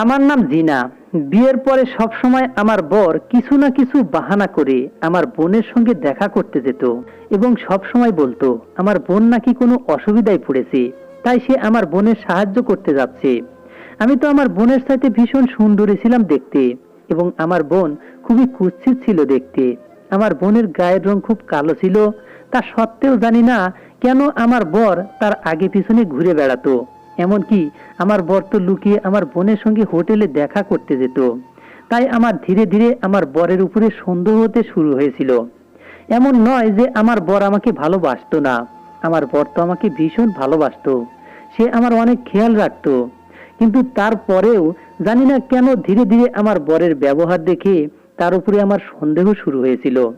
আমার নাম জিনা। বিয়ের পরে সব সময় আমার বর কিছু না কিছু বাহানা করে আমার বোনের সঙ্গে দেখা করতে যেত এবং সব সময় বলতো, আমার বোন নাকি কোনো অসুবিধায় পড়েছে, তাই সে আমার বোনের সাহায্য করতে যাচ্ছে। আমি তো আমার বোনের সাথে ভীষণ সুন্দরী ছিলাম দেখতে এবং আমার বোন খুবই কুৎসিত ছিল দেখতে। আমার বোনের গায়ের রং খুব কালো ছিল, তা সত্ত্বেও জানি না কেন আমার বর তার আগে পিছনে ঘুরে বেড়াতো। এমনকি আমার বর তো লুকিয়ে আমার বোনের সঙ্গে হোটেলে দেখা করতে যেত। তাই আমার ধীরে ধীরে আমার বরের উপরে সন্দেহ হতে শুরু হয়েছিল। এমন নয় যে আমার বর আমাকে ভালোবাসতো না। আমার বর তো আমাকে ভীষণ ভালোবাসতো। সে আমার অনেক খেয়াল রাখতো। কিন্তু তারপরেও জানি না কেন ধীরে ধীরে আমার বরের ব্যবহার দেখে তার উপরে আমার সন্দেহ শুরু হয়েছিল।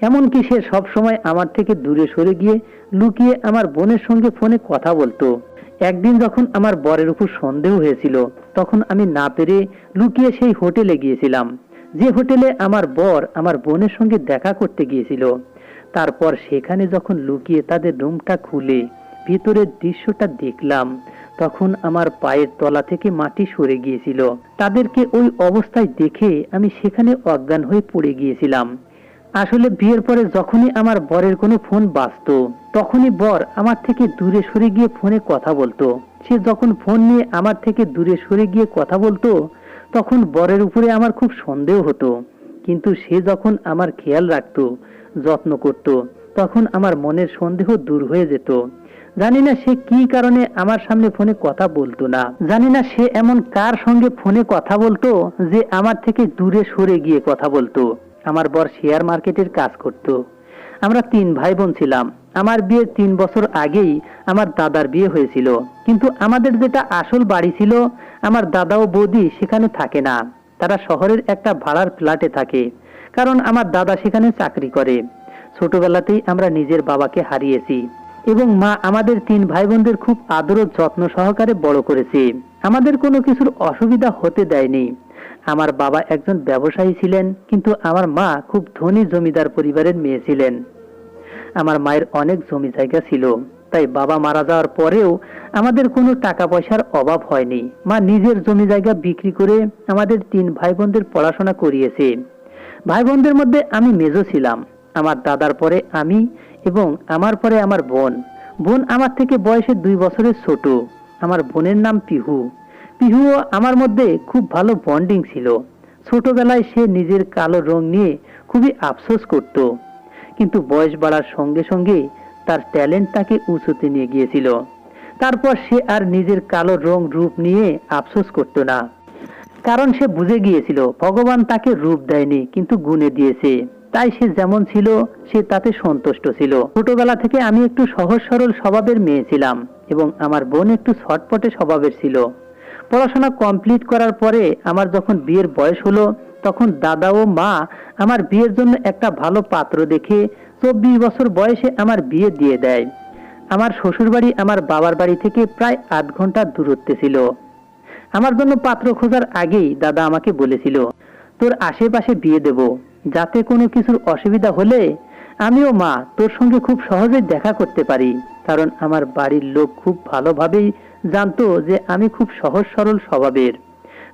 এমনকি সে সব সময় আমার থেকে দূরে সরে গিয়ে লুকিয়ে আমার বোনের সঙ্গে ফোনে কথা বলতো। একদিন যখন আমার বরের উপর সন্দেহ হয়েছিল, তখন আমি না পেরে লুকিয়ে সেই হোটেলে গিয়েছিলাম, যে হোটেলে আমার বর আমার বোনের সঙ্গে দেখা করতে গিয়েছিল। তারপর সেখানে যখন লুকিয়ে তাদের রুমটা খুলে ভিতরের দৃশ্যটা দেখলাম, তখন আমার পায়ের তলা থেকে মাটি সরে গিয়েছিল। তাদেরকে ওই অবস্থায় দেখে আমি সেখানে অজ্ঞান হয়ে পড়ে গিয়েছিলাম। আসলে বিয়ের পরে যখনই আমার বরের কোনো ফোন বাজতো, তখনই বর আমার থেকে দূরে সরে গিয়ে ফোনে কথা বলতো। সে যখন ফোন নিয়ে আমার থেকে দূরে সরে গিয়ে কথা বলতো, তখন বরের উপরে আমার খুব সন্দেহ হতো। কিন্তু সে যখন আমার খেয়াল রাখতো, যত্ন করত, তখন আমার মনের সন্দেহ দূর হয়ে যেত। জানি না সে কি কারণে আমার সামনে ফোনে কথা বলতো না। জানি না সে এমন কার সঙ্গে ফোনে কথা বলতো যে আমার থেকে দূরে সরে গিয়ে কথা বলতো। আমার বর শেয়ার মার্কেটের কাজ করত। আমরা তিন ভাই বোন ছিলাম। আমার বিয়ের তিন বছর আগেই আমার দাদার বিয়ে হয়েছিল। কিন্তু আমাদের যেটা আসল বাড়ি ছিল, আমার দাদা ও বৌদি সেখানে থাকে না। তারা শহরের একটা ভাড়ার ফ্ল্যাটে থাকে। কারণ আমার দাদা সেখানে চাকরি করে। ছোটবেলাতেই আমরা নিজের বাবাকে হারিয়েছি। এবং মা আমাদের তিন ভাই বোনদের খুব আদর যত্ন সহকারে বড় করেছে। আমাদের কোনো কিছুর অসুবিধা হতে দেয়নি। আমার বাবা একজন ব্যবসায়ী ছিলেন, কিন্তু আমার মা খুব ধনী জমিদার পরিবারের মেয়ে ছিলেন। আমার মায়ের অনেক জমি জায়গা ছিল, তাই বাবা মারা যাওয়ার পরেও আমাদের কোনো টাকা পয়সার অভাব হয়নি। মা নিজের জমি জায়গা বিক্রি করে আমাদের তিন ভাই বোনদের পড়াশোনা করিয়েছে। ভাই বোনদের মধ্যে আমি মেজো ছিলাম। আমার দাদার পরে আমি এবং আমার পরে আমার বোন। বোন আমার থেকে বয়সে দুই বছরের ছোট। আমার বোনের নাম পিহু। পিহুও আমার মধ্যে খুব ভালো বন্ডিং ছিল। ছোটবেলায় সে নিজের কালো রং নিয়ে খুবই আফসোস করত। কিন্তু বয়স বাড়ার সঙ্গে সঙ্গে তার ট্যালেন্ট তাকে উঁচুতে নিয়ে গিয়েছিল। তারপর সে আর নিজের কালো রং রূপ নিয়ে আফসোস করত না। কারণ সে বুঝে গিয়েছিল, ভগবান তাকে রূপ দেয়নি, কিন্তু গুণে দিয়েছে। তাই সে যেমন ছিল, সে তাতে সন্তুষ্ট ছিল। ছোটবেলা থেকে আমি একটু সহজ সরল স্বভাবের মেয়ে ছিলাম এবং আমার বোন একটু ছটপটে স্বভাবের ছিল। পড়াশোনা কমপ্লিট করার পরে আমার যখন বিয়ের বয়স হলো, তখন দাদা ও মা আমার বিয়ের জন্য একটা ভালো পাত্র দেখে চব্বিশ বছর বয়সে আমার বিয়ে দিয়ে দেয়। আমার শ্বশুরবাড়ি আমার বাবার বাড়ি থেকে প্রায় আধ ঘণ্টার দূরত্বে ছিল। আমার জন্য পাত্র খোঁজার আগেই দাদা আমাকে বলেছিল, তোর আশেপাশে বিয়ে দেব। যাতে কোনো কিছুর অসুবিধা হলে আমিও মা তোর সঙ্গে খুব সহজেই দেখা করতে পারি। কারণ আমার বাড়ির লোক খুব ভালোভাবেই জানতো যে আমি খুব সহজ সরল স্বভাবের।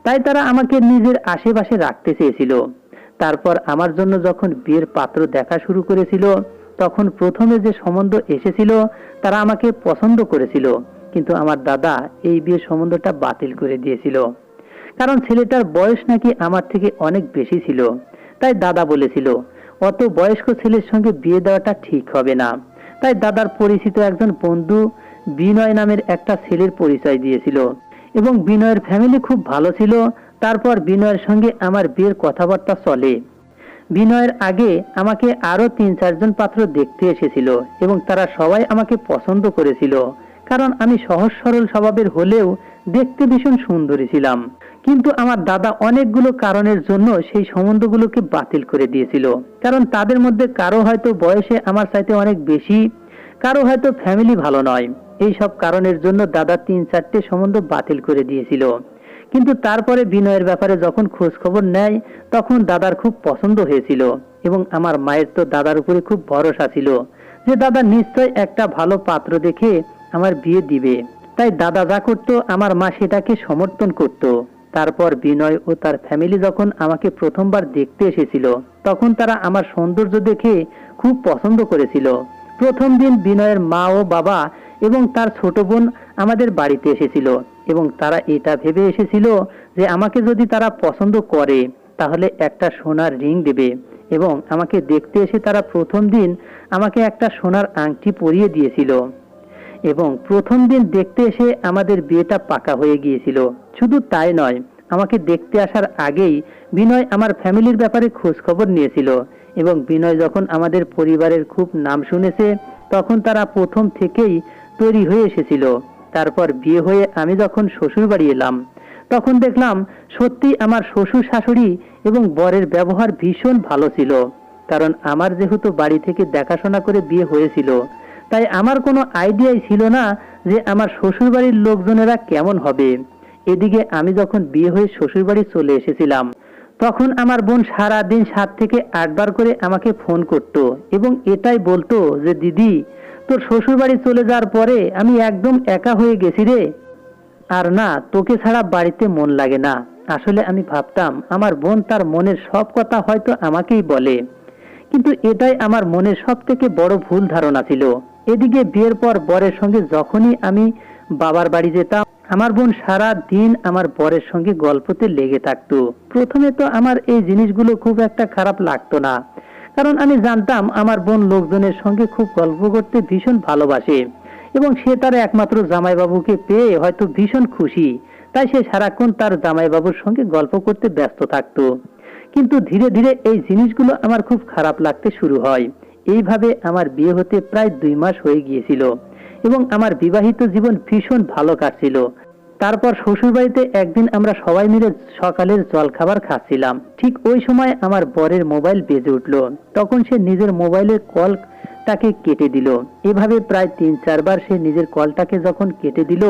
তাই তারা আমাকে নিজের আশেপাশে রাখতে চেয়েছিল। তারপর আমার জন্য যখন বিয়ের পাত্র দেখা শুরু করেছিল, তখন প্রথমে যে সম্বন্ধ এসেছিল, তারা আমাকে পছন্দ করেছিল। কিন্তু আমার দাদা এই বিয়ের সম্বন্ধটা বাতিল করে দিয়েছিল। কারণ ছেলেটার বয়স নাকি আমার থেকে অনেক বেশি ছিল। তাই দাদা বলেছিল, অত বয়স্ক ছেলের সঙ্গে বিয়ে দেওয়াটা ঠিক হবে না। তাই দাদার পরিচিত একজন বন্ধু বিনয় নামের একটা ছেলের পরিচয় দিয়েছিল। এবং বিনয়ের ফ্যামিলি খুব ভালো ছিল, তারপর বিনয়ের সঙ্গে আমার বিয়ের কথাবার্তা চলে। বিনয়ের আগে আমাকে আরও তিন চারজন পাত্র দেখতে এসেছিল এবং তারা সবাই আমাকে পছন্দ করেছিল। কারণ আমি সহজ, সরল স্বভাবের হলেও দেখতে ভীষণ সুন্দরী ছিলাম। কিন্তু আমার দাদা অনেকগুলো কারণের জন্য সেই সম্বন্ধগুলোকে বাতিল করে দিয়েছিল। কারণ তাদের মধ্যে কারও হয়তো বয়সে আমার চাইতে অনেক বেশি, কারও হয়তো ফ্যামিলি ভালো নয়। এই সব কারণের জন্য দাদা তিন চারটে সম্বন্ধ বাতিল করে দিয়েছিল। কিন্তু তারপরে বিনয়ের ব্যাপারে যখন খোঁজ খবর নেয়, তখন দাদার খুব পছন্দ হয়েছিল এবং আমার মায়ের তো দাদার উপরে খুব ভরসা ছিল যে দাদা নিশ্চয় একটা ভালো পাত্র দেখে আমার বিয়ে দিবে। তাই দাদা যা করতো, আমার মা সেটাকে সমর্থন করত। তারপর বিনয় ও তার ফ্যামিলি যখন আমাকে প্রথমবার দেখতে এসেছিল, তখন তারা আমার সৌন্দর্য দেখে খুব পছন্দ করেছিল। প্রথম দিন বিনয়ের মা ও বাবা এবং তার ছোট বোন আমাদের বাড়িতে এসেছিল এবং তারা এটা ভেবে এসেছিল যে আমাকে যদি তারা পছন্দ করে, তাহলে একটা সোনার রিং দেবে এবং আমাকে দেখতে এসে তারা প্রথম দিন আমাকে একটা সোনার আংটি পরিয়ে দিয়েছিল এবং প্রথম দিন দেখতে এসে আমাদের বিয়েটা পাকা হয়ে গিয়েছিল। শুধু তাই নয়, আমাকে দেখতে আসার আগেই বিনয় আমার ফ্যামিলির ব্যাপারে খোঁজ খবর নিয়েছিল এবং বিনয় যখন আমাদের পরিবারের খুব নাম শুনেছে, তখন তারা প্রথম থেকেই তৈরি হয়ে এসেছিল। তারপর বিয়ে হয়ে আমি যখন শ্বশুর বাড়ি এলাম, তখন দেখলাম সত্যি আমার শ্বশুর শাশুড়ি এবং বরের ব্যবহার ভীষণ ভালো ছিল। কারণ আমার যেহেতু বাড়ি থেকে দেখাশোনা করে বিয়ে হয়েছিল, তাই আমার কোনো আইডিয়াই ছিল না যে আমার শ্বশুরবাড়ির লোকজনেরা কেমন হবে। এদিকে আমি যখন বিয়ে হয়ে শ্বশুরবাড়ি চলে এসেছিলাম, তখন আমার বোন সারা দিন সাত থেকে আটবার করে আমাকে ফোন করত এবং এটাই বলতো যে, দিদি তোর শ্বশুরবাড়ি চলে যাওয়ার পরে আমি একদম একা হয়ে গেছি রে। আর না, তোকে ছাড়া বাড়িতে মন লাগে না। আসলে আমি ভাবতাম, আমার বোন তার মনের সব কথা হয়তো আমাকেই বলে। কিন্তু এটাই আমার মনের সব থেকে বড় ভুল ধারণা ছিল। এদিকে বিয়ের পর বরের সঙ্গে যখনই আমি বাবার বাড়ি যেতাম, আমার বোন সারা দিন আমার বরের সঙ্গে গল্পতে লেগে থাকতো। প্রথমে তো আমার এই জিনিসগুলো খুব একটা খারাপ লাগতো না। কারণ আমি জানতাম আমার বোন লোকজনের সঙ্গে খুব গল্প করতে ভীষণ ভালোবাসে। এবং সে তার একমাত্র জামাইবাবুকে পেয়ে হয়তো ভীষণ খুশি। তাই সে সারাক্ষণ তার জামাইবাবুর সঙ্গে গল্প করতে ব্যস্ত থাকতো। কিন্তু ধীরে ধীরে এই জিনিসগুলো আমার খুব খারাপ লাগতে শুরু হয়। এইভাবে আমার বিয়ে হতে প্রায় দুই মাস হয়ে গিয়েছিল। এবং আমার বিবাহিত জীবন ভীষণ ভালো কাটছিল। তারপর শ্বশুরবাড়িতে একদিন আমরা সবাই মিলে সকালের জল খাবার খাচ্ছিলাম। ঠিক ওই সময় আমার বরের মোবাইল বেজে উঠল। তখন সে নিজের মোবাইলের কল তাকে কেটে দিল। এভাবে প্রায় তিন, চারবার সে নিজের কলটাকে যখন কেটে দিল,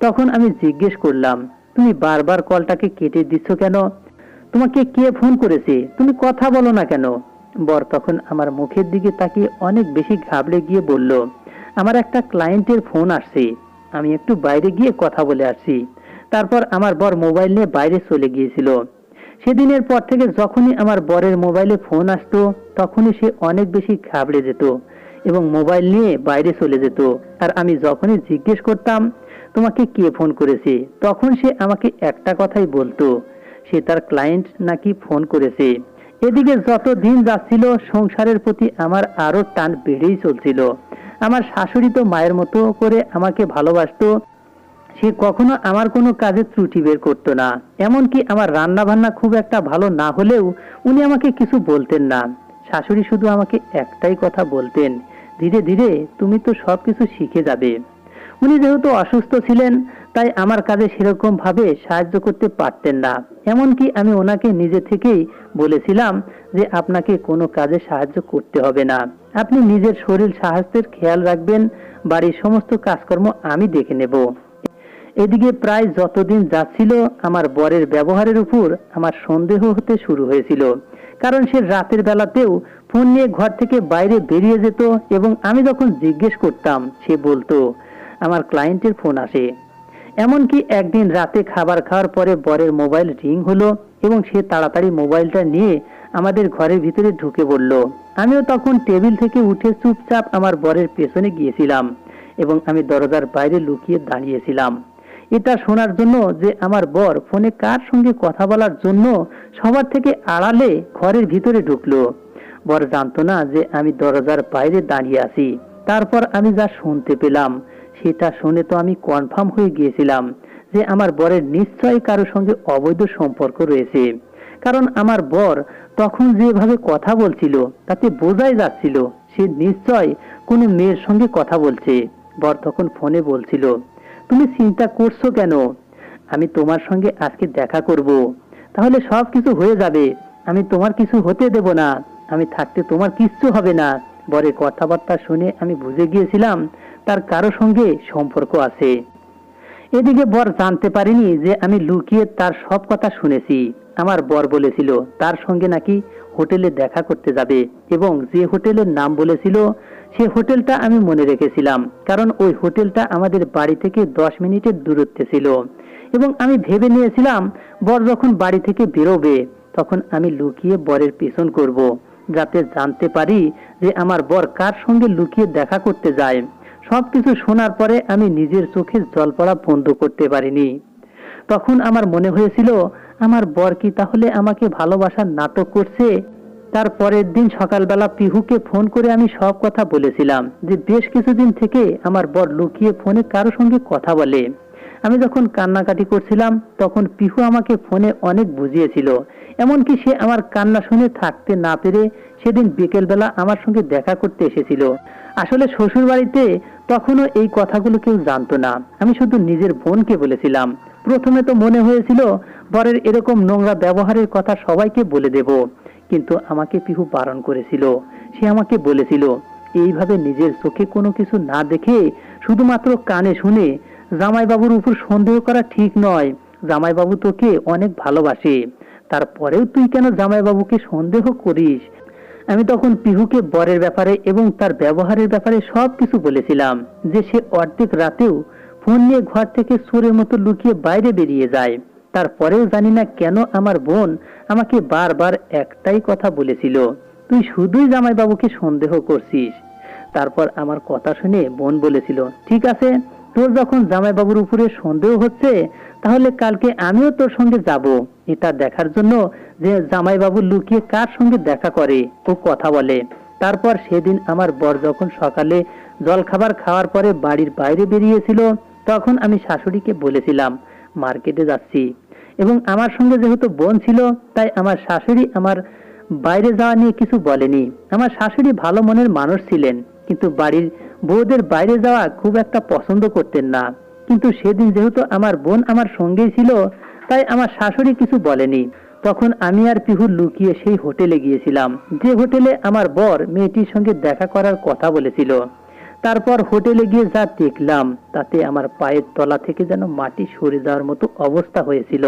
তখন আমি জিজ্ঞেস করলাম, তুমি বারবার কলটাকে কেটে দিচ্ছ কেন? তোমাকে কে ফোন করেছে? তুমি কথা বলো না কেন? বর তখন আমার মুখের দিকে তাকিয়ে অনেক বেশি ঘাবড়ে গিয়ে বলল, আমার একটা ক্লায়েন্টের ফোন আসছে। আমি একটু বাইরে গিয়ে কথা বলে আসি। তারপর আমার বর মোবাইল নিয়ে বাইরে চলে গিয়েছিল। সেদিনের পর থেকে যখনই আমার বরের মোবাইলে ফোন আসতো, তখনই সে অনেক বেশি ঘাবড়ে যেত এবং মোবাইল নিয়ে বাইরে চলে যেত। আর আমি যখনই জিজ্ঞেস করতাম, তোমাকে কে ফোন করেছে? তখন সে আমাকে একটা কথাই বলতো, সে তার ক্লায়েন্ট নাকি ফোন করেছে? এদিকে যত দিন যাচ্ছিল, সংসারের প্রতি আমার আরও টান বেড়েই চলছিল। আমার শাশুড়ি তো মায়ের মতো করে আমাকে ভালোবাসতো, সে কখনো আমার কোনো কাজে ত্রুটি বের করতো না। এমনকি আমার রান্না বান্না খুব একটা ভালো না হলেও উনি আমাকে কিছু বলতেন না। শাশুড়ি শুধু আমাকে একটাই কথা বলতেন, ধীরে ধীরে তুমি তো সবকিছু শিখে যাবে। উনি যেহেতু অসুস্থ ছিলেন তাই আমার কাজে সেরকম ভাবে সাহায্য করতে পারতেন না। এমনকি আমি ওনাকে নিজে থেকেই বলেছিলাম যে আপনাকে কোনো কাজে সাহায্য করতে হবে না। আপনি নিজের শরীর স্বাস্থ্যের খেয়াল রাখবেন, বাড়ির সমস্ত কাজকর্ম আমি দেখে নেব। এদিকে প্রায় যতদিন যাচ্ছিল, আমার বরের ব্যবহারের উপর আমার সন্দেহ হতে শুরু হয়েছিল। কারণ সে রাতের বেলাতেও ফোন নিয়ে ঘর থেকে বাইরে বেরিয়ে যেত এবং আমি যখন জিজ্ঞেস করতাম, সে বলতো, আমার ক্লায়েন্টের ফোন আসে। এমনকি একদিন রাতে খাবার খাওয়ার পরে বরের মোবাইল রিং হলো এবং সে তাড়াতাড়ি মোবাইলটা নিয়ে আমাদের ঘরের ভিতরে ঢুকে পড়ল। আমিও তখন টেবিল থেকে উঠে চুপচাপ আমার বরের পেছনে গিয়েছিলাম এবং আমি দরজার বাইরে লুকিয়ে দাঁড়িয়েছিলাম। এটা শোনার জন্য যে আমার বর ফোনে কার সঙ্গে কথা বলার জন্য সবার থেকে আড়ালে ঘরের ভিতরে ঢুকলো। বর জানতো না যে আমি দরজার বাইরে দাঁড়িয়ে আছি। তারপর আমি যা শুনতে পেলাম সেটা শুনে তো আমি কনফার্ম হয়ে গিয়েছিলাম যে আমার বরের নিশ্চয়ই কারও সঙ্গে অবৈধ সম্পর্ক রয়েছে। কারণ আমার বর তখন যেভাবে কথা বলছিল, তাতে বোঝাই যাচ্ছিল সে নিশ্চয় কোনো মেয়ের সঙ্গে কথা বলছে। বর তখন ফোনে বলছিল, তুমি চিন্তা করছ কেন? আমি তোমার সঙ্গে আজকে দেখা করব। তাহলে সব কিছু হয়ে যাবে। আমি তোমার কিছু হতে দেব না। আমি থাকতে তোমার কিচ্ছু হবে না। বরের কথাবার্তা শুনে আমি বুঝে গিয়েছিলাম তার কারও সঙ্গে সম্পর্ক আছে। এদিকে বর জানতে পারিনি যে আমি লুকিয়ে তার সব কথা শুনেছি। আমার বর বলেছিল, তার সঙ্গে নাকি হোটেলে দেখা করতে যাবে। এবং যে হোটেলের নাম বলেছিল, সে হোটেলটা আমি মনে রেখেছিলাম, কারণ ওই হোটেলটা আমাদের বাড়ি থেকে দশ মিনিটের দূরত্বে ছিল। এবং আমি ভেবে নিয়েছিলাম, বর যখন বাড়ি থেকে বেরোবে, তখন আমি লুকিয়ে বরের পেছন করব, যাতে জানতে পারি যে আমার বর কার সঙ্গে লুকিয়ে দেখা করতে যায়। সবকিছু শোনার পরে আমি নিজের চোখে জল পড়া বন্ধ করতে পারিনি। তখন আমার মনে হয়েছিল, আমার বর কি তাহলে আমাকে ভালোবাসার নাটক করছে? তার পরের দিন সকালবেলা পিহুকে ফোন করে আমি সব কথা বলেছিলাম যে, বেশ কিছুদিন থেকে আমার বর লুকিয়ে ফোনে কারও সঙ্গে কথা বলে। আমি যখন কান্নাকাটি করছিলাম, তখন পিহু আমাকে ফোনে অনেক বুঝিয়েছিল। এমনকি সে আমার কান্না শুনে থাকতে না পেরে সেদিন বিকেলবেলা আমার সঙ্গে দেখা করতে এসেছিল। আসলে শ্বশুর বাড়িতে তখনও এই কথাগুলো কেউ জানতো না। আমি শুধু নিজের বোনকে বলেছিলাম। প্রথমে তো মনে হয়েছিল, বরের এরকম নোংরা ব্যবহারের কথা সবাইকে বলে দেব। কিন্তু আমাকে পিহু বারণ করেছিল। সে আমাকে বলেছিল, এইভাবে নিজের চোখে কোনো কিছু না দেখে শুধুমাত্র কানে শুনে জামাইবাবুর উপর সন্দেহ করা ঠিক নয়। জামাইবাবু তোকে অনেক ভালোবাসে। তারপরেও তুই কেন জামাইবাবুকে সন্দেহ করিস? আমি তখন পিহুকে বরের ব্যাপারে এবং তার ব্যবহারের ব্যাপারে সব কিছু বলেছিলাম যে সে অর্ধেক রাতেও ফোন নিয়ে ঘর থেকে চোরের মতো লুকিয়ে বাইরে বেরিয়ে যায়। তারপরেও জানি না কেন আমার বোন আমাকে বারবার একটাই কথা বলেছিল, তুই শুধুই জামাইবাবুকে সন্দেহ করছিস। তারপর আমার কথা শুনে বোন বলেছিল, ঠিক আছে। তোর যখন জামাইবাবুর উপরে সন্দেহ হচ্ছে, তাহলে কালকে আমিও তোর সঙ্গে যাব। এটা দেখার জন্য যে জামাইবাবু লুকিয়ে কার সঙ্গে দেখা করে, ও কথা বলে। তারপর সেদিন আমার বর যখন সকালে জলখাবার খাওয়ার পরে বাড়ির বাইরে বেরিয়েছিল, তখন আমি শাশুড়িকে বলেছিলাম, মার্কেটে যাচ্ছি। এবং আমার সঙ্গে যেহেতু বোন ছিল, তাই আমার শাশুড়ি আমার বাইরে যাওয়া নিয়ে কিছু বলেনি। আমার শাশুড়ি ভালো মনের মানুষ ছিলেন, কিন্তু বাড়ির বউদের বাইরে যাওয়া খুব একটা পছন্দ করতেন না। কিন্তু সেদিন যেহেতু আমার বোন আমার সঙ্গেই ছিল, তাই আমার শাশুড়ি কিছু বলেনি। তখন আমি আর পিহু লুকিয়ে সেই হোটেলে গিয়েছিলাম, যে হোটেলে আমার বর মেয়েটির সঙ্গে দেখা করার কথা বলেছিল। তারপর হোটেলে গিয়ে যা দেখলাম, তাতে আমার পায়ের তলা থেকে যেন মাটি সরে যাওয়ার মতো অবস্থা হয়েছিল।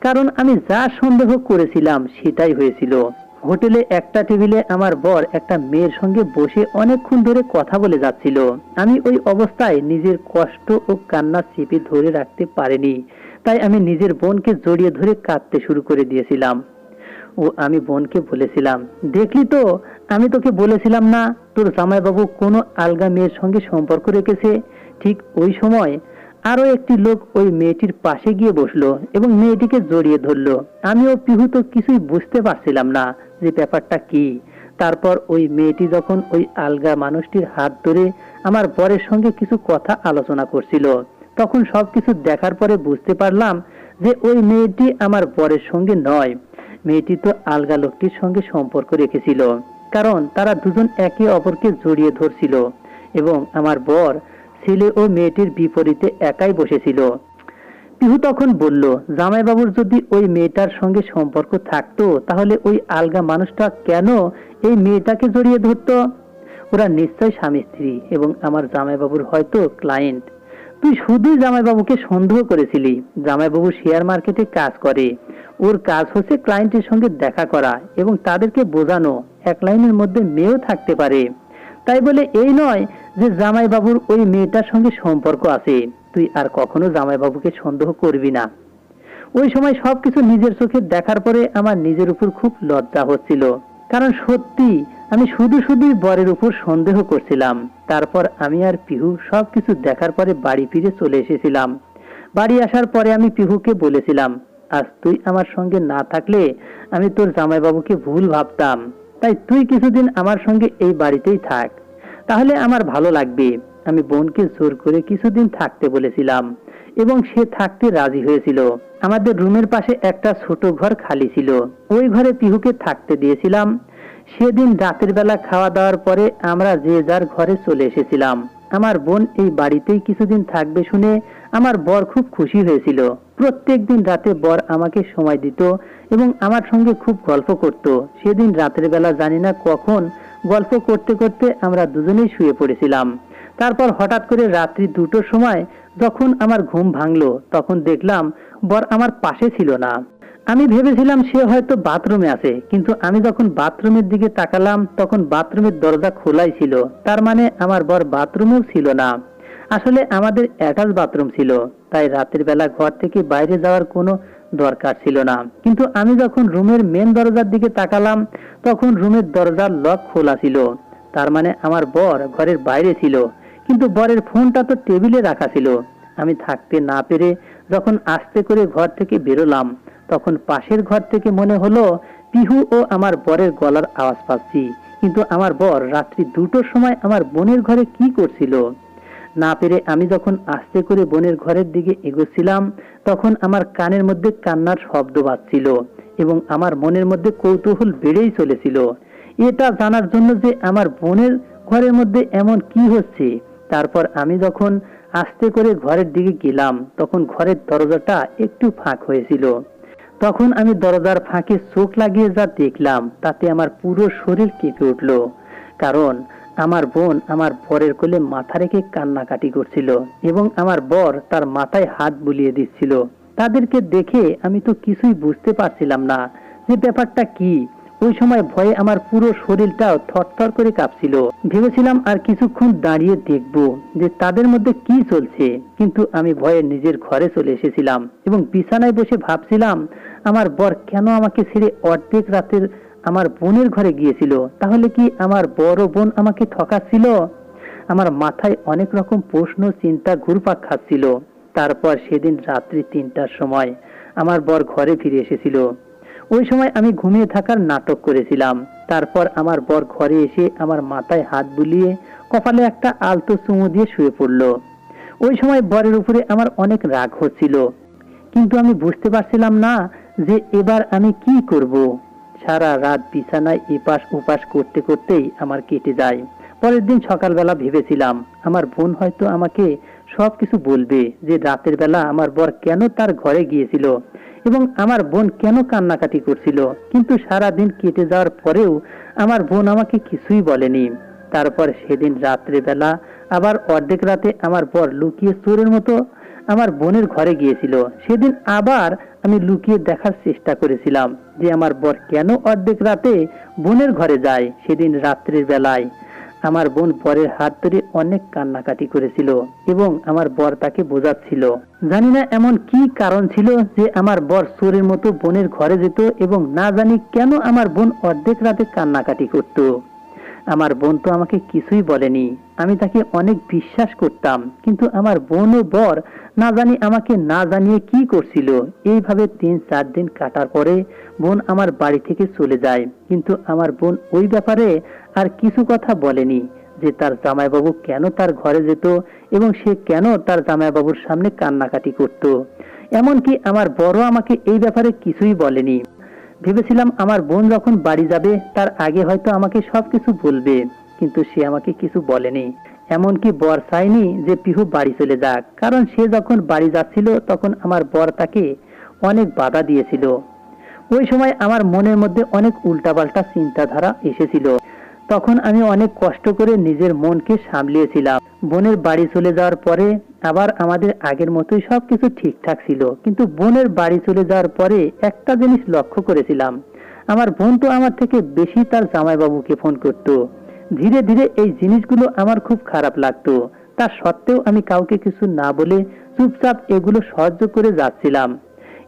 কারণ আমি যা সন্দেহ করেছিলাম, সেটাই হয়েছিল। হোটেলে একটা টেবিলে আমার বর একটা মেয়ের সঙ্গে বসে অনেকক্ষণ ধরে কথা বলে যাচ্ছিল। আমি ওই অবস্থায় নিজের কষ্ট ও কান্না চেপে ধরে রাখতে পারিনি। তাই আমি নিজের বোনকে জড়িয়ে ধরে কাঁদতে শুরু করে দিয়েছিলাম। ও আমি বোনকে বলেছিলাম, দেখলি তো, আমি তোকে বলেছিলাম না, তোর জামাইবাবু কোনো আলগা মেয়ের সঙ্গে সম্পর্ক রেখেছে। ঠিক ওই সময় আরও একটি লোক ওই মেয়েটির পাশে গিয়ে বসল এবং মেয়েটিকে জড়িয়ে ধরলো। আমিও পিহু তো কিছুই বুঝতে পারছিলাম না যে ব্যাপারটা কি। তারপর ওই মেয়েটি যখন ওই আলগা মানুষটির হাত ধরে আমার বরের সঙ্গে কিছু কথা আলোচনা করছিল, তখন সবকিছু দেখার পরে বুঝতে পারলাম যে ওই মেয়েটি আমার বরের সঙ্গে নয়। মেয়েটি তো আলগা লোকটির সঙ্গে সম্পর্ক রেখেছিল, কারণ তারা দুজন একে অপরকে জড়িয়ে ধরছিল এবং আমার বর ছেলে ও মেয়েটির বিপরীতে একাই বসেছিল। পিহু তখন বলল, জামাইবাবুর যদি ওই মেয়েটার সঙ্গে সম্পর্ক থাকতো, তাহলে ওই আলগা মানুষটা কেন এই মেয়েটাকে জড়িয়ে ধরতো? ওরা নিশ্চয় স্বামী স্ত্রী এবং আমার জামাইবাবুর হয়তো ক্লায়েন্ট। তুই শুধুই জামাইবাবুকে সন্দেহ করেছিলি। জামাইবাবু শেয়ার মার্কেটে কাজ করে। ওর কাজ হচ্ছে ক্লায়েন্টের সঙ্গে দেখা করা এবং তাদেরকে বোঝানো। এক লাইনের মধ্যে মেয়েও থাকতে পারে। তাই বলে এই নয় যে জামাইবাবুর ওই মেয়েটার সঙ্গে সম্পর্ক আছে। তুই আর কখনো জামাইবাবুকে সন্দেহ করবি না। ওই সময় সবকিছু নিজের চোখে দেখার পরে আমার নিজের উপর খুব লজ্জা হচ্ছিল। কারণ সত্যি আমি শুধু শুধুই বরের উপর সন্দেহ করছিলাম। তারপর আমি আর পিহু সবকিছু দেখার পরে বাড়ি ফিরে চলে এসেছিলাম। বাড়ি আসার পরে আমি পিহুকে বলেছিলাম, আজ তুই আমার সঙ্গে না থাকলে আমি তোর জামাইবাবুকে ভুল ভাবতাম। তাই তুই কিছুদিন আমার সঙ্গে এই বাড়িতেই থাক। তাহলে আমার ভালো লাগবে। আমি বোনকে জোর করে কিছুদিন থাকতে বলেছিলাম এবং সে থাকতে রাজি হয়েছিল। আমাদের রুমের পাশে একটা ছোট ঘর খালি ছিল। ওই ঘরে পিহুকে থাকতে দিয়েছিলাম। সেদিন রাতের বেলা খাওয়া দাওয়ার পরে আমরা যে যার ঘরে চলে এসেছিলাম। আমার বোন এই বাড়িতেই কিছুদিন থাকবে শুনে আমার বর খুব খুশি হয়েছিল। প্রত্যেক দিন রাতে বর আমাকে সময় দিত এবং আমার সঙ্গে খুব গল্প করত। সেদিন রাতের বেলা জানি না কখন গল্প করতে করতে আমরা দুজনেই শুয়ে পড়েছিলাম। তারপর হঠাৎ করে রাত্রি দুটোর সময় যখন আমার ঘুম ভাঙলো, তখন দেখলাম বর আমার পাশে ছিল না। আমি ভেবেছিলাম সে হয়তো বাথরুমে আছে, কিন্তু আমি যখন বাথরুমের দিকে তাকালাম, তখন বাথরুমের দরজা খোলাই ছিল। তার মানে আমার বর বাথরুমেও ছিল না। আসলে আমাদের অ্যাটাচ বাথরুম ছিল। তাই রাতের বেলা ঘর থেকে বাইরে যাওয়ার কোনো দরকার ছিল না। কিন্তু আমি যখন রুমের মেন দরজার দিকে তাকালাম, তখন রুমের দরজার লক খোলা ছিল। তার মানে আমার বর ঘরের বাইরে ছিল। কিন্তু বরের ফোনটা তো টেবিলে রাখা ছিল। আমি থাকতে না পেরে যখন আস্তে করে ঘর থেকে বেরোলাম, তখন পাশের ঘর থেকে মনে হলো, পিহু ও আমার বরের গলার আওয়াজ পাচ্ছি। কিন্তু আমার বর রাত্রি দুটোর সময় আমার বোনের ঘরে কি করছিল? না পেরে আমি যখন আস্তে করে বোনের ঘরের দিকে এগোচ্ছিলাম, তখন আমার কানের মধ্যে কান্নার শব্দ বাজছিল এবং আমার মনের মধ্যে কৌতূহল বেড়েই চলেছিল। এটা জানার জন্য যে আমার বোনের ঘরের মধ্যে এমন কি হচ্ছে, তারপর আমি যখন আস্তে করে ঘরের দিকে গেলাম, তখন ঘরের দরজাটা একটু ফাঁক হয়েছিল। তখন আমি দরজার ফাঁকে চোখ লাগিয়ে যা দেখলাম, তাতে আমার পুরো শরীর কেঁপে উঠল। কারণ আমার বোন আমার বরের কোলে মাথা রেখে কান্নাকাটি করছিল এবং আমার বর তার মাথায় হাত বুলিয়ে দিচ্ছিল। তাদেরকে দেখে আমি তো কিছুই বুঝতে পারছিলাম না যে ব্যাপারটা কি। ওই সময় ভয়ে আমার পুরো শরীরটাও থরথর করে কাঁপছিল। ভেবেছিলাম আর কিছুক্ষণ দাঁড়িয়ে দেখব যে তাদের মধ্যে কি চলছে। কিন্তু আমি ভয়ে নিজের ঘরে চলে এসেছিলাম এবং বিছানায় বসে ভাবছিলাম, আমার বর কেন আমাকে ছেড়ে অর্ধেক রাতের আমার বোনের ঘরে গিয়েছিল, তাহলে কি আমার বড় বোন আমাকে ঠকাচ্ছিল? আমার মাথায় অনেক রকম প্রশ্ন, চিন্তা, ঘুরপাক খাচ্ছিল। তারপর সেদিন রাত্রি তিনটার সময় আমার বর ঘরে ফিরে এসেছিল। ওই সময় আমি ঘুমিয়ে থাকার নাটক করেছিলাম। তারপর আমার বর ঘরে এসে আমার মাথায় হাত বুলিয়ে কপালে একটা আলতো চুমু দিয়ে শুয়ে পড়ল। ওই সময় বরের উপরে আমার অনেক রাগ হচ্ছিল। কিন্তু আমি বুঝতে পারছিলাম না যে এবার আমি কি করব। সারা রাত বিছানায় এপাশ ওপাশ করতে করতেই আমার কেটে যায়। পরের দিন সকালবেলা ভেবেছিলাম, আমার বোন হয়তো আমাকে সবকিছু বলবে যে রাতের বেলা আমার বর কেন তার ঘরে গিয়েছিল এবং আমার বোন কেন কান্নাকাটি করছিল। কিন্তু সারা দিন কেটে যাওয়ার পরেও আমার বোন আমাকে কিছুই বলেনি। তারপর সেদিন রাত্রে বেলা আবার অর্ধেক রাতে আমার বর লুকিয়ে চোরের মতো আমার বোনের ঘরে গিয়েছিল। সেদিন আবার আমি লুকিয়ে দেখার চেষ্টা করেছিলাম যে আমার বর কেন অর্ধেক রাতে বোনের ঘরে যায় সেদিন রাত্রির বেলায়। আমার বোন বরের হাত ধরে অনেক কান্নাকাটি করেছিল এবং আমার বর তাকে বোঝাচ্ছিল। জানি না এমন কি কারণ ছিল যে আমার বর চোরের মতো বোনের ঘরে যেত এবং না জানি কেন আমার বোন অর্ধেক রাতে কান্নাকাটি করত। আমার বোন তো আমাকে কিছুই বলেনি। আমি তাকে অনেক বিশ্বাস করতাম, কিন্তু আমার বোন ও বর না জানি আমাকে না জানিয়ে কি করছিল। এইভাবে তিন চার দিন কাটার পরে বোন আমার বাড়ি থেকে চলে যায়, কিন্তু আমার বোন ওই ব্যাপারে আর কিছু কথা বলেনি যে তার জামাইবাবু কেন তার ঘরে যেত এবং সে কেন তার জামাইবাবুর সামনে কান্নাকাটি করত। এমনকি আমার বড় আমাকে এই ব্যাপারে কিছুই বলেনি। ভেবেছিলাম আমার বোন যখন বাড়ি যাবে, তার আগে হয়তো আমাকে সবকিছু বলবে, কিন্তু সে আমাকে কিছু বলেনি। এমনকি বর চায়নি যে পিহু বাড়ি চলে যাক, কারণ সে যখন বাড়ি যাচ্ছিল, তখন আমার বর তাকে অনেক বাধা দিয়েছিল। ওই সময় আমার মনের মধ্যে অনেক উল্টাপাল্টা চিন্তাধারা এসেছিল। তখন আমি অনেক কষ্ট করে নিজের মনকে সামলিয়েছিলাম। বোনের বাড়ি চলে যাওয়ার পরে আবার আমাদের আগের মতোই সবকিছু ঠিকঠাক ছিল। কিন্তু বোনের বাড়ি চলে যাওয়ার পরে একটা জিনিস লক্ষ্য করেছিলাম। আমার বোন তো আমার থেকে বেশি তার জামাইবাবুকে ফোন করত। ধীরে ধীরে এই জিনিসগুলো আমার খুব খারাপ লাগতো। তার সত্ত্বেও আমি কাউকে কিছু না বলে চুপচাপ এগুলো সহ্য করে যাচ্ছিলাম।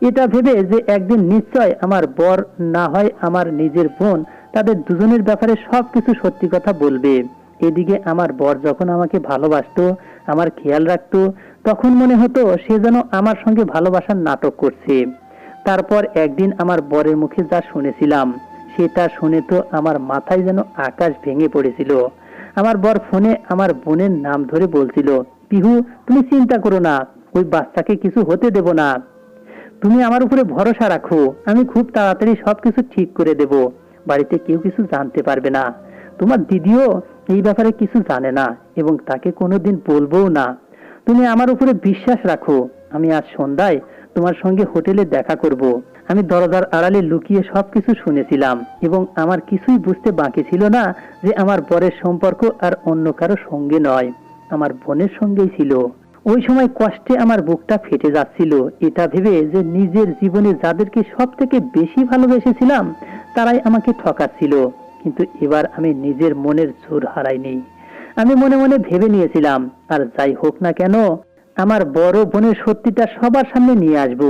এটা ভেবে যে একদিন নিশ্চয় আমার বর না হয় আমার নিজের বোন তাদের দুজনের ব্যাপারে সবকিছু সত্যি কথা বলবে। এদিকে আমার বর যখন আমাকে ভালোবাসতো, আমার খেয়াল রাখতো, তখন মনে হতো সে যেন আমার সঙ্গে ভালোবাসার নাটক করছে। তারপর একদিন আমার বরের মুখে যা শুনেছিলাম সেটা শুনে তো আমার মাথায় যেন আকাশ ভেঙে পড়েছিল। আমার বর ফোনে আমার বোনের নাম ধরে বলছিল, পিহু, তুমি চিন্তা করো না, ওই বাচ্চাকে কিছু হতে দেব না। তুমি আমার উপরে ভরসা রাখো, আমি খুব তাড়াতাড়ি সবকিছু ঠিক করে দেব। বাড়িতে কেউ কিছু জানতে পারবে না। তোমার দিদিও এই ব্যাপারে কিছু জানে না এবং তাকে কোনোদিন বলবোও না। তুমি আমার উপরে বিশ্বাস রাখো। আমি আজ সন্ধ্যায় তোমার সঙ্গে হোটেলে দেখা করব। আমি দরজার আড়ালে লুকিয়ে সবকিছু শুনেছিলাম এবং আমার কিছুই বুঝতে বাকি ছিল না যে আমার বরের সম্পর্ক আর অন্য কারও সঙ্গে নয়। আমার বোনের সঙ্গেই ছিল। ওই সময় কষ্টে আমার বুকটা ফেটে যাচ্ছিল। এটা ভেবে যে নিজের জীবনে যাদেরকে সব থেকে বেশি ভালোবেসেছিলাম, তারাই আমাকে ঠকাচ্ছিল। কিন্তু এবার আমি নিজের মনের জোর হারাইনি। আমি মনে মনে ভেবে নিয়েছিলাম, আর যাই হোক না কেন, আমার বড় বোনের সত্যিটা সবার সামনে নিয়ে আসব।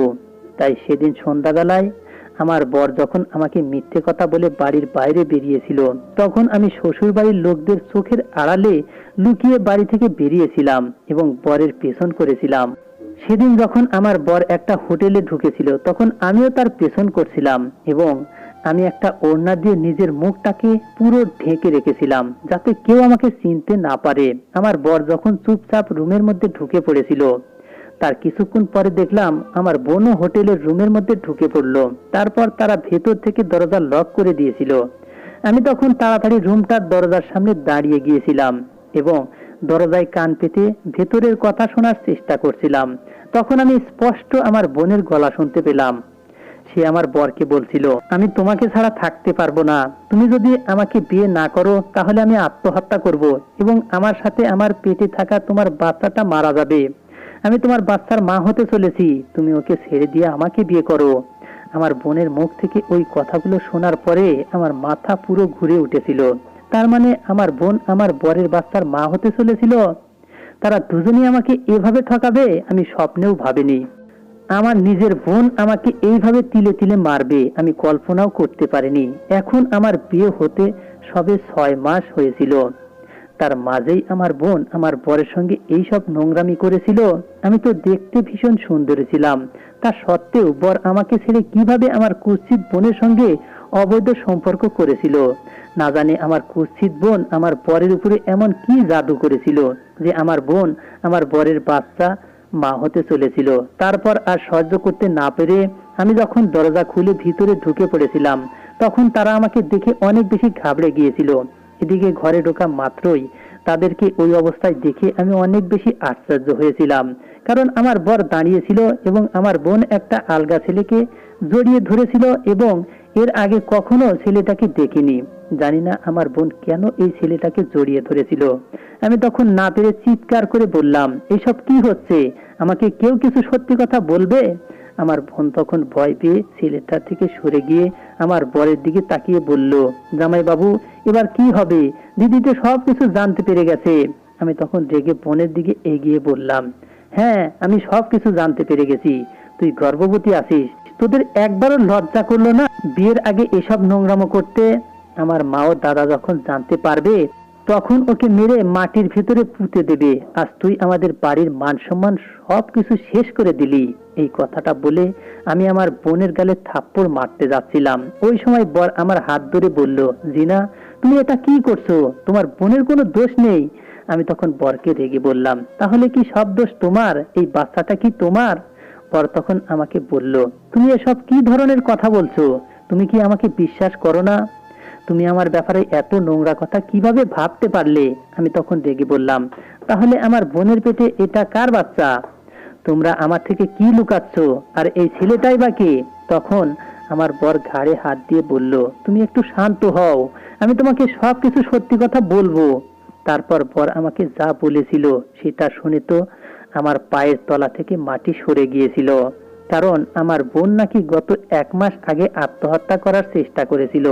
তাই সেদিন সন্ধ্যাবেলায় আমার বর যখন আমাকে মিথ্যে কথা বলে বাড়ির বাইরে বেরিয়েছিল, তখন আমি শ্বশুর বাড়ির লোকদের চোখের আড়ালে লুকিয়ে বাড়ি থেকে বেরিয়েছিলাম এবং বরের পেছন করেছিলাম। সেদিন যখন আমার বর একটা হোটেলে ঢুকেছিল, তখন আমিও তার পেছন করছিলাম এবং আমি একটা ওড়না দিয়ে নিজের মুখটাকে পুরো ঢেকে রেখেছিলাম, যাতে কেউ আমাকে চিনতে না পারে। আমার বর যখন চুপচাপ রুমের মধ্যে ঢুকে পড়েছিল তার কিছুক্ষণ পরে দেখলাম আমার বোনও হোটেলের রুমের মধ্যে ঢুকে পড়ল। তারপর তারা ভেতর থেকে দরজা লক করে দিয়েছিল। আমি তখন তাড়াতাড়ি রুমটার দরজার সামনে দাঁড়িয়ে গিয়েছিলাম এবং দরজায় কান পেতে ভেতরের কথা শোনার চেষ্টা করছিলাম। তখন আমি স্পষ্ট আমার বোনের গলা শুনতে পেলাম। সে আমার বরকে বলছিল, আমি তোমাকে ছাড়া থাকতে পারব না। তুমি যদি আমাকে বিয়ে না করো, তাহলে আমি আত্মহত্যা করব এবং আমার সাথে আমার পেটে থাকা তোমার বাচ্চাটা মারা যাবে। আমি তোমার বাচ্চার মা হতে চলেছি। তুমি ওকে ছেড়ে দিয়ে আমাকে বিয়ে করো। আমার বোনের মুখ থেকে ওই কথাগুলো শোনার পরে আমার মাথা পুরো ঘুরে উঠেছিল। তার মানে আমার বোন আমার বরের বাচ্চার মা হতে চলেছিল? তারা দুজনেই আমাকে এভাবে ঠকাবে? আমি স্বপ্নেও ভাবিনি। আমার নিজের বোন আমাকে এইভাবে তিলে তিলে মারবে, আমি কল্পনাও করতে পারিনি। এখন আমার বিয়ে হতে সবে ছয় মাস হয়েছিল। তার মাঝেই আমার বোন আমার বরের সঙ্গে এই সব নোংরামি করেছিল। আমি তো দেখতে ভীষণ সুন্দর ছিলাম। তা সত্ত্বেও বর আমাকে ছেড়ে কীভাবে আমার কুৎসিত বোনের সঙ্গে অবৈধ সম্পর্ক করেছিল? না জানে আমার কুৎসিত বোন আমার বরের উপরে এমন কি জাদু করেছিল যে আমার বোন আমার বরের বাচ্চা মা হতে চলেছিল। তারপর আর সহ্য করতে না পেরে আমি যখন দরজা খুলে ভিতরে ঢুকে পড়েছিলাম, তখন তারা আমাকে দেখে অনেক বেশি ঘাবড়ে গিয়েছিল। এদিকে ঘরে ঢোকা মাত্রই তাদেরকে ওই অবস্থায় দেখে আমি অনেক বেশি আশ্চর্য হয়েছিলাম। কারণ আমার বর দাঁড়িয়েছিল এবং আমার বোন একটা আলগা ছেলেকে জড়িয়ে ধরেছিল এবং এর আগে কখনো ছেলেটাকে দেখিনি। জানি না আমার বোন কেন এই ছেলেটাকে জড়িয়ে ধরেছিল। আমি তখন না পেরে চিৎকার করে বললাম, এসব কি হচ্ছে? আমাকে কেউ কিছু সত্যি কথা বলবে? আমার বোন তখন ভয় পেয়ে ছেলেটা থেকে সরে গিয়ে আমার বরের দিকে তাকিয়ে বলল জামাই বাবু এবার কি হবে? দিদি তো সব কিছু জানতে পেরে গেছে। আমি তখন রেগে বোনের দিকে এগিয়ে বললাম হ্যাঁ আমি সব কিছু জানতে পেরে গেছি। তুই গর্ভবতী আছিস, তোদের একবারও লজ্জা করল না বিয়ের আগে এসব নোংরামো করতে? আমার মা ও দাদা যখন জানতে পারবে তখন ওকে মেরে মাটির ভেতরে পুঁতে দেবে। আজ তুই আমাদের বাড়ির মান সম্মান সব কিছু শেষ করে দিলি। এই কথাটা বলে আমি আমার বোনের গালে থাপ্পড় মারতে যাচ্ছিলাম। ওই সময় বর আমার হাত ধরে বলল, জিনা, তুমি এটা কি করছ? তোমার বোনের কোনো দোষ নেই? আমি তখন বরকে রেগে বললাম, তাহলে কি সব দোষ তোমার? এই বাচ্চাটা কি তোমার? বর তখন আমাকে বলল, তুমি এসব কি ধরনের কথা বলছো? তুমি কি আমাকে বিশ্বাস করো না? তুমি আমার ব্যাপারে এত নোংরা কথা কীভাবে ভাবতে পারলে? আমি তখন রেগে বললাম, তাহলে আমার বোনের পেটে এটা কার বাচ্চা? তোমরা আমার থেকে কি লুকাচ্ছ? আর এই ছেলেটাই বা কে? তখন আমার বর ঘাড়ে হাত দিয়ে বলল, তুমি একটু শান্ত হও, আমি তোমাকে সব কিছু সত্যি কথা বলব। তারপর বর আমাকে যা বলেছিল সেটা শুনে তো আমার পায়ের তলা থেকে মাটি সরে গিয়েছিল। কারণ আমার বোন নাকি গত এক মাস আগে আত্মহত্যা করার চেষ্টা করেছিল।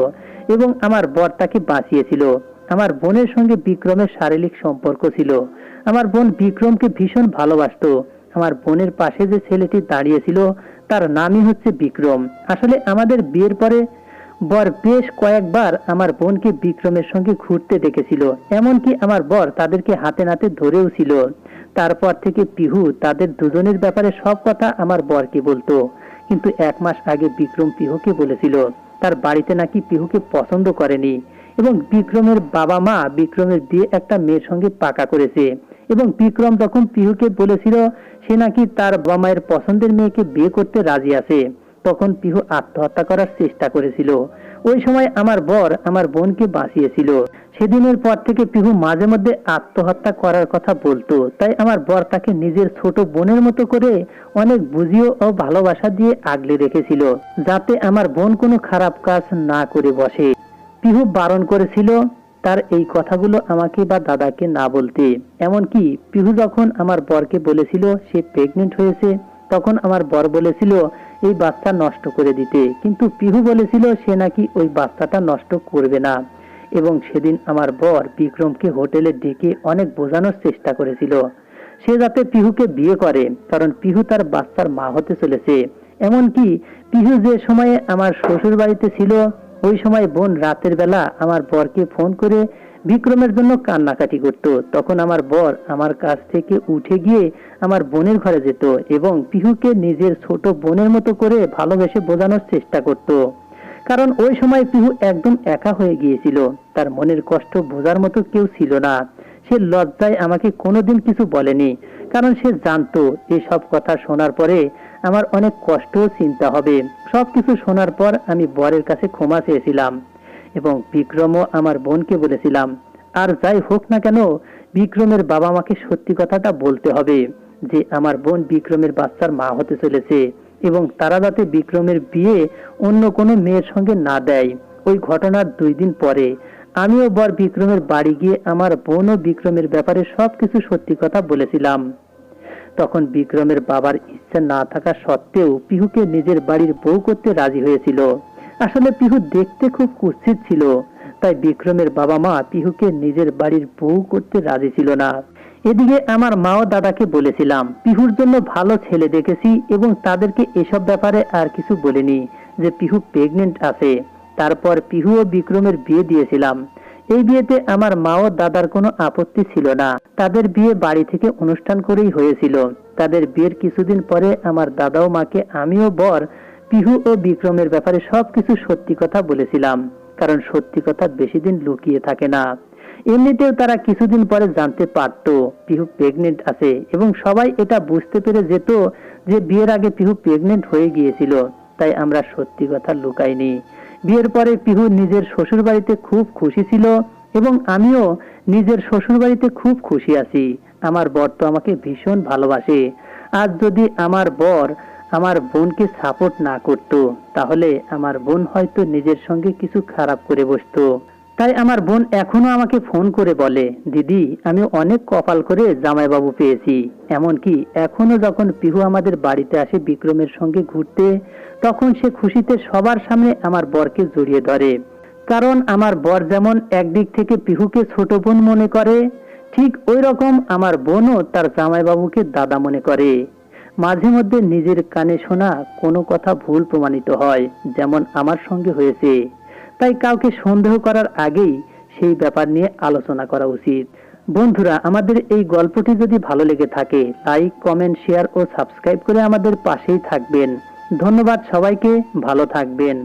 এবং আমার বর তাকে বাঁচিয়েছিল। আমার বোনের সঙ্গে বিক্রমের শারীরিক সম্পর্ক ছিল। আমার বোন বিক্রমকে ভীষণ ভালোবাসতো। আমার বোনের পাশে যে ছেলেটি দাঁড়িয়েছিল, তার নামই হচ্ছে বিক্রম। আসলে আমাদের বিয়ের পরে বর বেশ কয়েকবার আমার বোনকে বিক্রমের সঙ্গে ঘুরতে দেখেছিল, এমনকি আমার বর তাদেরকে হাতে নাতে ধরেও ছিল। তারপর থেকে পিহু তাদের দুজনের ব্যাপারে সব কথা আমার বরকে বলতো। কিন্তু এক মাস আগে বিক্রম পিহুকে বলেছিল তার বাড়িতে নাকি পিহুকে পছন্দ করেনি এবং বিক্রমের বাবা মা বিক্রমের বিয়ে একটা মেয়ের সঙ্গে পাকা করেছে। এবং বিক্রম তখন পিহুকে বলেছিল সে নাকি তার বাবা মায়ের পছন্দের মেয়েকে বিয়ে করতে রাজি আছে, তখন পিহু আত্মহত্যা করার চেষ্টা করেছিল। ওই সময় আমার বর আমার বোনকে বাঁচিয়েছিল। সেদিনের পর থেকে পিহু মাঝে মধ্যে আত্মহত্যা করার কথা বলতো। তাই আমার বর তাকে নিজের ছোট বোনের মতো করে অনেক বুঝিয়ে ও ভালোবাসা দিয়ে আগলে রেখেছিল, যাতে আমার বোন কোনো খারাপ কাজ না করে বসে। পিহু বারণ করেছিল, তার এই কথাগুলো আমাকে বা দাদাকে না বলতে। এমনকি পিহু যখন আমার বরকে বলেছিল সে প্রেগনেন্ট হয়েছে, তখন আমার বর বলেছিল, এই বাচ্চা নষ্ট করে দিতে। কিন্তু পিহু বলেছিল, সে নাকি ওই বাচ্চাটা নষ্ট করবে না। এবং সেদিন আমার বর বিক্রমকে হোটেলে ডেকে অনেক বোঝানোর চেষ্টা করেছিল। সে যাতে পিহুকে বিয়ে করে, কারণ পিহু তার বাচ্চার মা হতে চলেছে। এমনকি পিহু যে সময়ে আমার শ্বশুর বাড়িতে ছিল, ওই সময় বোন রাতের বেলা আমার বরকে ফোন করে বিক্রমের জন্য কান্নাকাটি করত। তখন আমার বর আমার কাছ থেকে উঠে গিয়ে আমার বোনের ঘরে যেত এবং পিহুকে নিজের ছোট বোনের মতো করে ভালোবেসে বোঝানোর চেষ্টা করত। কারণ ওই সময় পিহু একদম একা হয়ে গিয়েছিল। তার মনের কষ্ট বোঝার মতো কেউ ছিল না। সে লজ্জায় আমাকে কোনোদিন কিছু বলেনি, কারণ সে জানতো এসব কথা শোনার পরে আমার অনেক কষ্ট চিন্তা হবে। সবকিছু শোনার পর আমি বরের কাছে ক্ষমা চেয়েছিলাম এবং বিক্রমও আমার বোনকে বলেছিলাম, আর যাই হোক না কেন, বিক্রমের বাবা মাকে সত্যি কথাটা বলতে হবে যে, আমার বোন বিক্রমের বাচ্চার মা হতে চলেছে। এবং তারা যাতে বিক্রমের বিয়ে অন্য কোনো মেয়ের সঙ্গে না দেয়। ওই ঘটনার দুই দিন পরে। আমিও বর বিক্রমের বাড়ি গিয়ে আমার বোন ও বিক্রমের ব্যাপারে সবকিছু সত্যি কথা বলেছিলাম। তখন বিক্রমের বাবার ইচ্ছা না থাকা সত্ত্বেও পিহুকে নিজের বাড়ির বউ করতে রাজি হয়েছিল। আসলে পিহু দেখতে খুব কুৎসিত ছিল। তাই বিক্রমের বাবা মা পিহুকে নিজের বাড়ির বউ করতে রাজি ছিল না। এদিকে আমার মা ও দাদাকে বলেছিলাম, পিহুর জন্য ভালো ছেলে দেখেছি এবং তাদেরকে এসব ব্যাপারে আর কিছু বলিনি, যে পিহু প্রেগনেন্ট আছে। তারপর পিহু ও বিক্রমের বিয়ে দিয়েছিলাম। এই বিয়েতে আমার মা ও দাদার কোনো আপত্তি ছিল না। তাদের বিয়ে বাড়ি থেকে অনুষ্ঠান করেই হয়েছিল। তাদের বিয়ের কিছুদিন পরে আমার দাদা ও মাকে, আমিও বর, পিহু ও বিক্রমের ব্যাপারে সবকিছু সত্যি কথা বলেছিলাম। কারণ সত্যি কথা বেশি দিন লুকিয়ে থাকে না। এমনিতেও তারা কিছুদিন পরে জানতে পারত পিহু প্রেগনেন্ট আছে এবং সবাই এটা বুঝতে পেরে যেত যে বিয়ের আগে পিহু প্রেগনেন্ট হয়ে গিয়েছিল, তাই আমরা সত্যি কথা লুকাইনি। বিয়ের পরে পিহু নিজের শ্বশুর বাড়িতে খুব খুশি ছিল এবং আমিও নিজের শ্বশুর বাড়িতে খুব খুশি আছি। আমার বর তো আমাকে ভীষণ ভালোবাসে। আজ যদি আমার বর আমার বোনকে সাপোর্ট না করত, তাহলে আমার বোন হয়তো নিজের সঙ্গে কিছু খারাপ করে বসতো। তাই আমার বোন এখনও আমাকে ফোন করে বলে, দিদি, আমি অনেক কপাল করে জামাইবাবু পেয়েছি। এমনকি এখনও যখন পিহু আমাদের বাড়িতে আসে বিক্রমের সঙ্গে ঘুরতে, তখন সে খুশিতে সবার সামনে আমার বরকে জড়িয়ে ধরে। কারণ আমার বর যেমন একদিক থেকে পিহুকে ছোট বোন মনে করে, ঠিক ওই রকম আমার বোনও তার জামাইবাবুকে দাদা মনে করে। মাঝে মধ্যে নিজের কানে শোনা কোনো কথা ভুল প্রমাণিত হয়, যেমন আমার সঙ্গে হয়েছে। তাই কাউকে সন্দেহ করার আগেই সেই ব্যাপার নিয়ে আলোচনা করা উচিত। বন্ধুরা, আমাদের এই গল্পটি যদি ভালো লেগে থাকে লাইক কমেন্ট শেয়ার ও সাবস্ক্রাইব করে আমাদের পাশেই থাকবেন। ধন্যবাদ সবাইকে, ভালো থাকবেন।